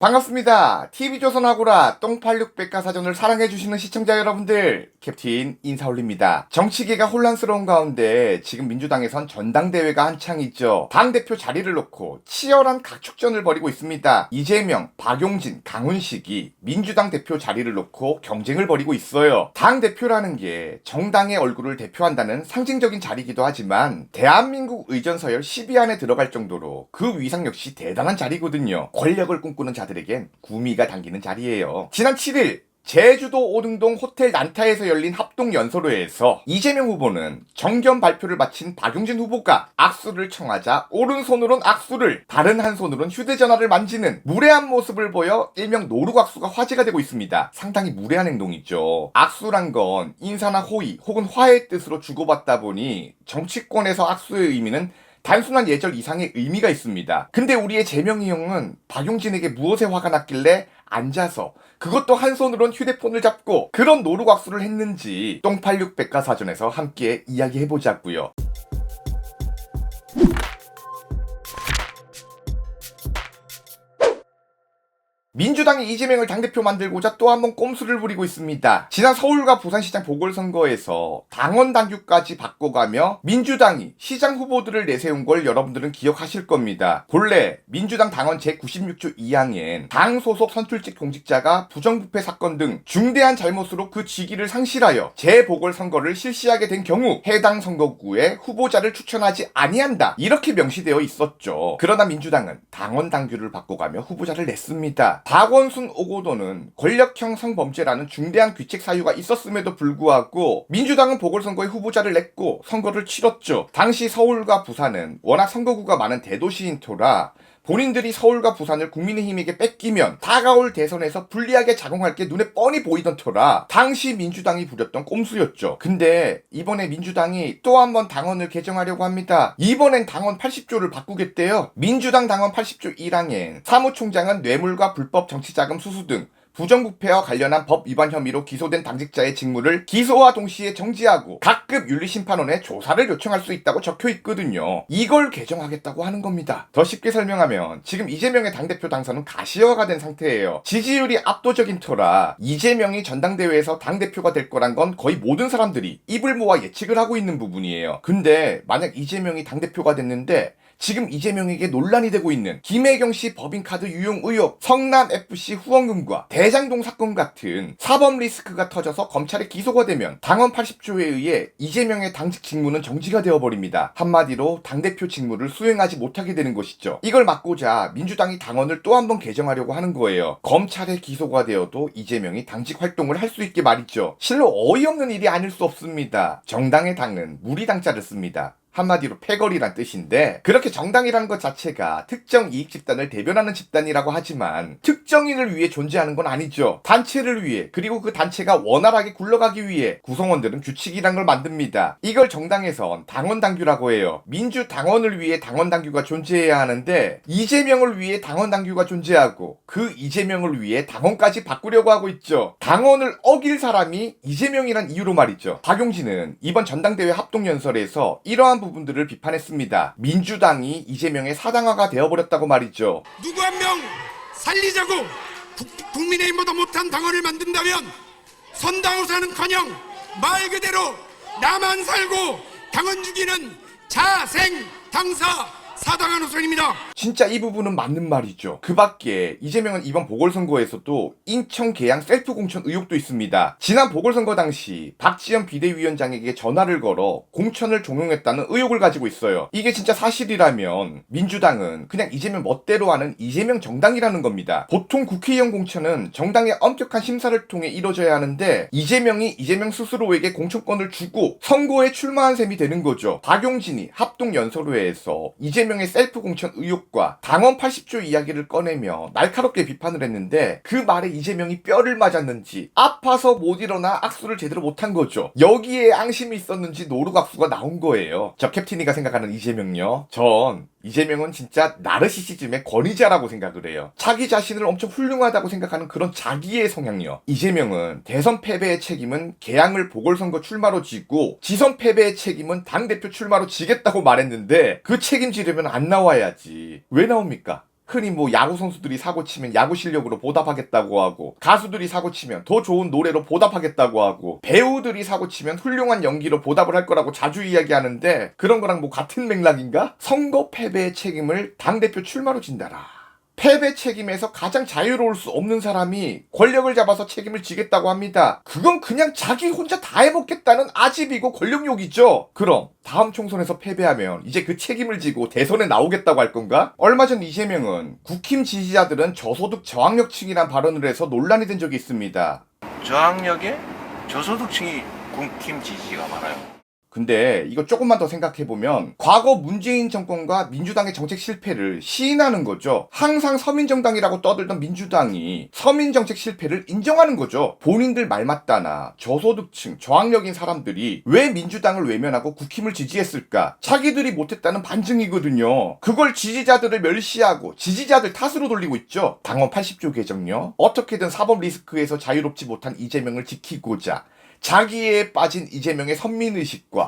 반갑습니다. TV조선하고라 똥86 백과사전을 사랑해주시는 시청자 여러분들, 캡틴 인사 올립니다. 정치계가 혼란스러운 가운데 지금 민주당에선 전당대회가 한창 있죠. 당대표 자리를 놓고 치열한 각축전을 벌이고 있습니다. 이재명, 박용진, 강훈식이 민주당 대표 자리를 놓고 경쟁을 벌이고 있어요. 당대표라는 게 정당의 얼굴을 대표한다는 상징적인 자리이기도 하지만 대한민국 의전서열 10위 안에 들어갈 정도로 그 위상 역시 대단한 자리거든요. 권력을 꿈꾸는 자 들에겐 구미가 당기는 자리예요. 지난 7일 제주도 오등동 호텔 난타에서 열린 합동 연설회에서 이재명 후보는 정견 발표를 마친 박용진 후보가 악수를 청하자 오른손으론 악수를 다른 한 손으론 휴대전화를 만지는 무례한 모습을 보여 일명 노루악수가 화제가 되고 있습니다. 상당히 무례한 행동이죠. 악수란 건 인사나 호의 혹은 화해의 뜻으로 주고받다 보니 정치권에서 악수의 의미는 단순한 예절 이상의 의미가 있습니다. 근데 우리의 재명이 형은 박용진에게 무엇에 화가 났길래 앉아서 그것도 한 손으론 휴대폰을 잡고 그런 노루각수를 했는지 똥86 백과사전에서 함께 이야기해보자고요. 민주당이 이재명을 당대표 만들고자 또 한 번 꼼수를 부리고 있습니다. 지난 서울과 부산시장 보궐선거에서 당원 당규까지 바꿔가며 민주당이 시장 후보들을 내세운 걸 여러분들은 기억하실 겁니다. 본래 민주당 당원 제96조 2항엔 당 소속 선출직 공직자가 부정부패 사건 등 중대한 잘못으로 그 직위를 상실하여 재보궐선거를 실시하게 된 경우 해당 선거구에 후보자를 추천하지 아니한다 이렇게 명시되어 있었죠. 그러나 민주당은 당원 당규를 바꿔가며 후보자를 냈습니다. 박원순 오고도는 권력형 성범죄라는 중대한 귀책 사유가 있었음에도 불구하고 민주당은 보궐선거에 후보자를 냈고 선거를 치렀죠. 당시 서울과 부산은 워낙 선거구가 많은 대도시인 터라 본인들이 서울과 부산을 국민의힘에게 뺏기면 다가올 대선에서 불리하게 작용할 게 눈에 뻔히 보이던 터라 당시 민주당이 부렸던 꼼수였죠. 근데 이번에 민주당이 또 한 번 당원을 개정하려고 합니다. 이번엔 당원 80조를 바꾸겠대요. 민주당 당원 80조 1항엔 사무총장은 뇌물과 불법 정치자금 수수 등 부정부패와 관련한 법 위반 혐의로 기소된 당직자의 직무를 기소와 동시에 정지하고 각급 윤리심판원에 조사를 요청할 수 있다고 적혀 있거든요. 이걸 개정하겠다고 하는 겁니다. 더 쉽게 설명하면 지금 이재명의 당대표 당선은 가시화가 된 상태예요. 지지율이 압도적인 터라 이재명이 전당대회에서 당대표가 될 거란 건 거의 모든 사람들이 입을 모아 예측을 하고 있는 부분이에요. 근데 만약 이재명이 당대표가 됐는데 지금 이재명에게 논란이 되고 있는 김혜경 씨 법인카드 유용 의혹, 성남 FC 후원금과 대장동 사건 같은 사법 리스크가 터져서 검찰에 기소가 되면 당원 80조에 의해 이재명의 당직 직무는 정지가 되어버립니다. 한마디로 당대표 직무를 수행하지 못하게 되는 것이죠. 이걸 막고자 민주당이 당원을 또 한 번 개정하려고 하는 거예요. 검찰에 기소가 되어도 이재명이 당직 활동을 할 수 있게 말이죠. 실로 어이없는 일이 아닐 수 없습니다. 정당의 당은 무리당자를 씁니다. 한마디로 패거리란 뜻인데 그렇게 정당이라는 것 자체가 특정 이익 집단을 대변하는 집단이라고 하지만 특정인을 위해 존재하는 건 아니죠. 단체를 위해 그리고 그 단체가 원활하게 굴러가기 위해 구성원들은 규칙이란 걸 만듭니다. 이걸 정당에선 당원 당규라고 해요. 민주 당원을 위해 당원 당규가 존재해야 하는데 이재명을 위해 당원 당규가 존재하고 그 이재명을 위해 당원까지 바꾸려고 하고 있죠. 당원을 어길 사람이 이재명이란 이유로 말이죠. 박용진은 이번 전당대회 합동연설에서 이러한 부분 들을 비판했습니다. 민주당이 이재명의 사당화가 되어버렸다고 말이죠. 누구 한 명 살리자고 국- 국민의힘보다 못한 당원을 만든다면 선당후사는커녕 말 그대로 나만 살고 당원 죽이는 자생 당사 사당한 후손입니다. 진짜 이 부분은 맞는 말이죠. 그 밖에 이재명은 이번 보궐선거에서도 인천 계양 셀프 공천 의혹도 있습니다. 지난 보궐선거 당시 박지원 비대위원장에게 전화를 걸어 공천을 종용했다는 의혹을 가지고 있어요. 이게 진짜 사실이라면 민주당은 그냥 이재명 멋대로 하는 이재명 정당이라는 겁니다. 보통 국회의원 공천은 정당의 엄격한 심사를 통해 이루어져야 하는데 이재명이 이재명 스스로에게 공천권을 주고 선거에 출마한 셈이 되는 거죠. 박용진이 합동연설회에서 이재명의 셀프 공천 의혹 과 당원 80조 이야기를 꺼내며 날카롭게 비판을 했는데 그 말에 이재명이 뼈를 맞았는지 아파서 못 일어나 악수를 제대로 못한 거죠. 여기에 앙심이 있었는지 노루각수가 나온 거예요. 저 캡틴이가 생각하는 이재명요. 전 이재명은 진짜 나르시시즘의 권위자라고 생각을 해요. 자기 자신을 엄청 훌륭하다고 생각하는 그런 자기의 성향이요. 이재명은 대선 패배의 책임은 개항을 보궐선거 출마로 지고 지선 패배의 책임은 당대표 출마로 지겠다고 말했는데 그 책임지려면 안 나와야지. 왜 나옵니까? 흔히 뭐 야구 선수들이 사고 치면 야구 실력으로 보답하겠다고 하고 가수들이 사고 치면 더 좋은 노래로 보답하겠다고 하고 배우들이 사고 치면 훌륭한 연기로 보답을 할 거라고 자주 이야기하는데 그런 거랑 뭐 같은 맥락인가? 선거 패배의 책임을 당 대표 출마로 진다라. 패배 책임에서 가장 자유로울 수 없는 사람이 권력을 잡아서 책임을 지겠다고 합니다. 그건 그냥 자기 혼자 다 해먹겠다는 아집이고 권력욕이죠. 그럼 다음 총선에서 패배하면 이제 그 책임을 지고 대선에 나오겠다고 할 건가? 얼마 전 이재명은 국힘 지지자들은 저소득 저학력층이란 발언을 해서 논란이 된 적이 있습니다. 저학력에 저소득층이 국힘 지지가 많아요. 근데 이거 조금만 더 생각해보면 과거 문재인 정권과 민주당의 정책 실패를 시인하는 거죠. 항상 서민정당이라고 떠들던 민주당이 서민정책 실패를 인정하는 거죠. 본인들 말 맞다나 저소득층, 저학력인 사람들이 왜 민주당을 외면하고 국힘을 지지했을까? 자기들이 못했다는 반증이거든요. 그걸 지지자들을 멸시하고 지지자들 탓으로 돌리고 있죠. 당원 80조 개정요. 어떻게든 사법 리스크에서 자유롭지 못한 이재명을 지키고자 자기에 빠진 이재명의 선민의식과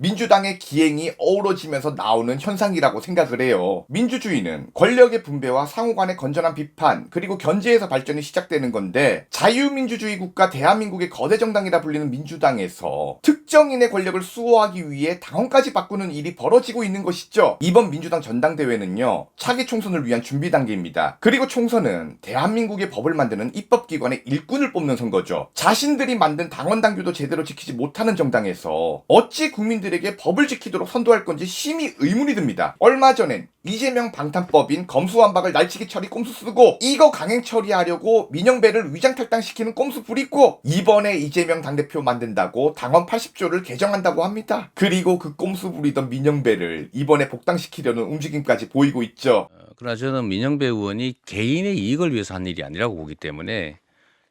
민주당의 기행이 어우러지면서 나오는 현상이라고 생각을 해요. 민주주의는 권력의 분배와 상호 간의 건전한 비판, 그리고 견제에서 발전이 시작되는 건데, 자유민주주의 국가 대한민국의 거대 정당이라 불리는 민주당에서 특정인의 권력을 수호하기 위해 당원까지 바꾸는 일이 벌어지고 있는 것이죠. 이번 민주당 전당대회는요, 차기 총선을 위한 준비 단계입니다. 그리고 총선은 대한민국의 법을 만드는 입법기관의 일꾼을 뽑는 선거죠. 자신들이 만든 당원 당규도 제대로 지키지 못하는 정당에서 어찌 국민들 에게 법을 지키도록 선도할 건지 심히 의문이 듭니다. 얼마 전엔 이재명 방탄법인 검수완박을 날치기 처리 꼼수 쓰고 이거 강행 처리하려고 민영배를 위장 탈당시키는 꼼수 부리고 이번에 이재명 당대표 만든다고 당원 80조를 개정한다고 합니다. 그리고 그 꼼수 부리던 민영배를 이번에 복당시키려는 움직임까지 보이고 있죠. 어, 그러나 저는 민영배 의원이 개인의 이익을 위해서 한 일이 아니라고 보기 때문에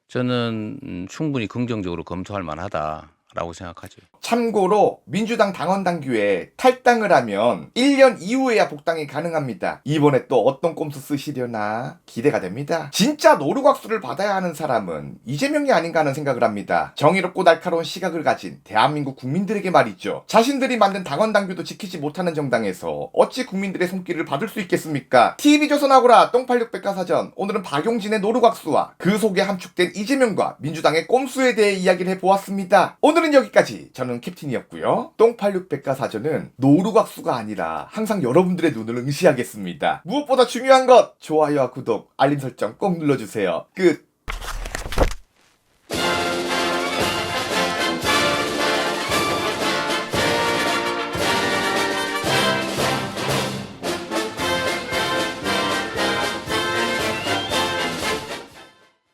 저는 음, 충분히 긍정적으로 검토할 만하다 라고 생각하죠. 참고로 민주당 당원 당규에 탈당을 하면 1년 이후에야 복당이 가능합니다. 이번에 또 어떤 꼼수 쓰시려나 기대가 됩니다. 진짜 노루각수를 받아야 하는 사람은 이재명이 아닌가 하는 생각을 합니다. 정의롭고 날카로운 시각을 가진 대한민국 국민들에게 말이죠. 자신들이 만든 당원 당규도 지키지 못하는 정당에서 어찌 국민들의 손길을 받을 수 있겠습니까? TV조선하고라 똥팔육 백과사전 오늘은 박용진의 노루각수와 그 속에 함축된 이재명과 민주당의 꼼수에 대해 이야기를 해보았습니다. 오늘은 여기까지 저는 캡틴이었고요. 똥팔육 백과 사전은 노루각수가 아니라 항상 여러분들의 눈을 응시하겠습니다. 무엇보다 중요한 것 좋아요와 구독, 알림 설정 꼭 눌러주세요. 끝.